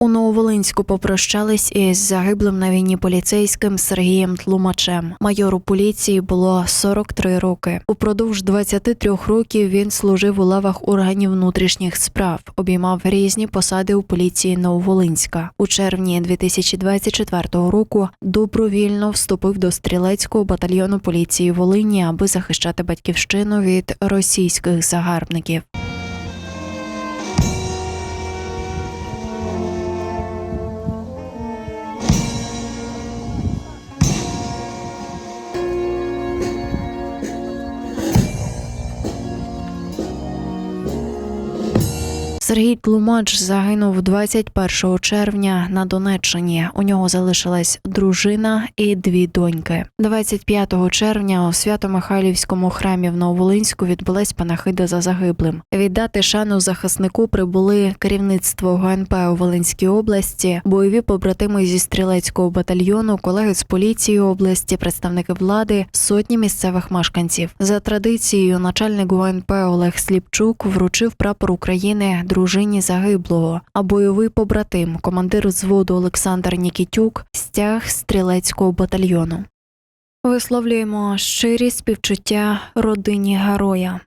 У Нововолинську попрощались із загиблим на війні поліцейським Сергієм Тлумачем. Майору поліції було 43 роки. Упродовж 23 років він служив у лавах органів внутрішніх справ, обіймав різні посади у поліції Нововолинська. У червні 2024 року добровільно вступив до стрілецького батальйону поліції Волині, аби захищати батьківщину від російських загарбників. Сергій Тлумач загинув 21 червня на Донеччині. У нього залишилась дружина і дві доньки. 25 червня у Свято-Михайлівському храмі в Нововолинську відбулась панахида за загиблим. Віддати шану захиснику прибули керівництво ГНП у Волинській області, бойові побратими зі стрілецького батальйону, колеги з поліції області, представники влади, сотні місцевих мешканців. За традицією, начальник ГУНП Олег Сліпчук вручив прапор України дружині загиблого, а бойовий побратим, командир взводу Олександр Нікітюк, стяг стрілецького батальйону. Висловлюємо щирі співчуття родині героя.